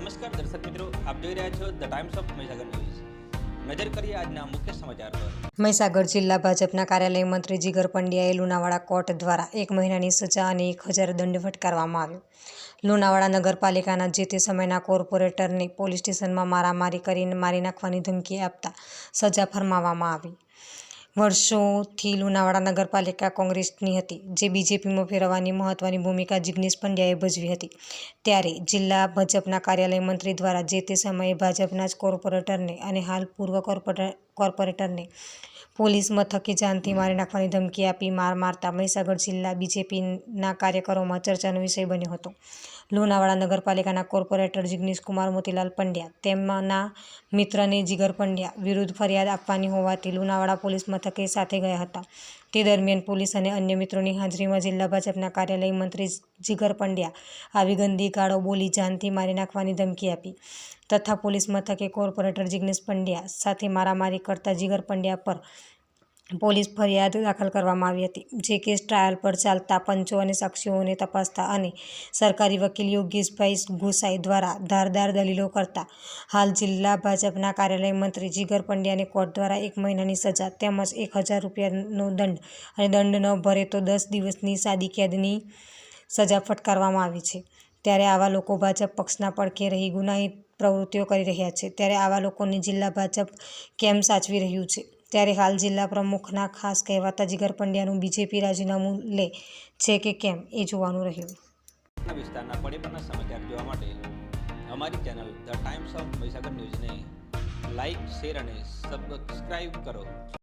નમસ્કાર દર્શક મિત્રો, આપ જોઈ રહ્યા છો the times of Mahisagar news નજર કરીએ આજના મુખ્ય સમાચાર પર. મહીસાગર જિલ્લા ભાજપના કાર્યાલય મંત્રી જીગર પંડ્યાએ લુણાવાડા કોર્ટ દ્વારા એક મહિનાની સજા અને એક હજાર દંડ ફટકારવામાં આવ્યો. લુણાવાડા નગરપાલિકાના જે તે સમયના કોર્પોરેટરને પોલીસ સ્ટેશનમાં મારામારી કરીને મારી નાખવાની ધમકી આપતા સજા ફરમાવવામાં આવી. વર્ષોથી લુણાવાડા નગરપાલિકા કોંગ્રેસની હતી, જે બીજેપીમાં ફેરવવાની મહત્વની ભૂમિકા જિગ્નેશ પંડ્યાએ ભજવી હતી. ત્યારે જિલ્લા ભાજપના કાર્યાલય મંત્રી દ્વારા જે તે સમયે ભાજપના જ કોર્પોરેટરને અને હાલ પૂર્વ કોર્પોરેટર કોર્પોરેટરને. પોલીસ મથકે જાનથી મારી નાખવાની ધમકી આપી, માર મારતા મહીસાગર જિલ્લા બીજેપીના કાર્યકરોમાં ચર્ચાનો વિષય બન્યો હતો. લોનાવાડા નગરપાલિકાના કોર્પોરેટર જિગ્નેશ કુમાર મોતીલાલ પંડ્યા, તેમના મિત્રને જીગર પંડ્યા વિરુદ્ધ ફરિયાદ આપવાની હોવાથી લુણાવાડા પોલીસ મથકે સાથે ગયા હતા. તે દરમિયાન પોલીસ અને અન્ય મિત્રોની હાજરીમાં જિલ્લા ભાજપના કાર્યાલય મંત્રી જીગર પંડ્યા આવી ગંદી ગાળો બોલી જાનથી મારી નાખવાની ધમકી આપી. તથા પોલીસ મથકે કોર્પોરેટર જિગ્નેશ પંડ્યા સાથે મારામારી કરતા જીગર પંડ્યા પર પોલીસ ફરિયાદ દાખલ કરવામાં આવી હતી. જે કેસ ટ્રાયલ પર ચાલતા પંચો અને સાક્ષીઓને તપાસતા અને સરકારી વકીલ યોગેશભાઈ ગોસાઈ દ્વારા ધારદાર દલીલો કરતા હાલ જિલ્લા ભાજપના કાર્યાલય મંત્રી જીગર પંડ્યાને કોર્ટ દ્વારા એક મહિનાની સજા તેમજ એક હજાર રૂપિયાનો દંડ અને દંડ ન ભરે તો દસ દિવસની સાદી કેદની સજા ફટકારવામાં આવી છે. ત્યારે આવા લોકો ભાજપ પક્ષના પડખે રહી ગુનાહિત પ્રવૃત્તિઓ કરી રહ્યા છે. ત્યારે આવા લોકોને જિલ્લા ભાજપ કેમ સાચવી રહ્યું છે? ત્યારે હાલ જિલ્લા પ્રમુખના ખાસ કહેવાતા જીગર પંડ્યાનું બીજેપી રાજીનામું લે છે કે કેમ એ જોવાનું રહ્યું. વિસ્તારના પડે સમાચાર જોવા માટે અમારી channel the times of Mahisagar ન્યૂઝને લાઇક, શેર અને સબસ્ક્રાઇબ કરો.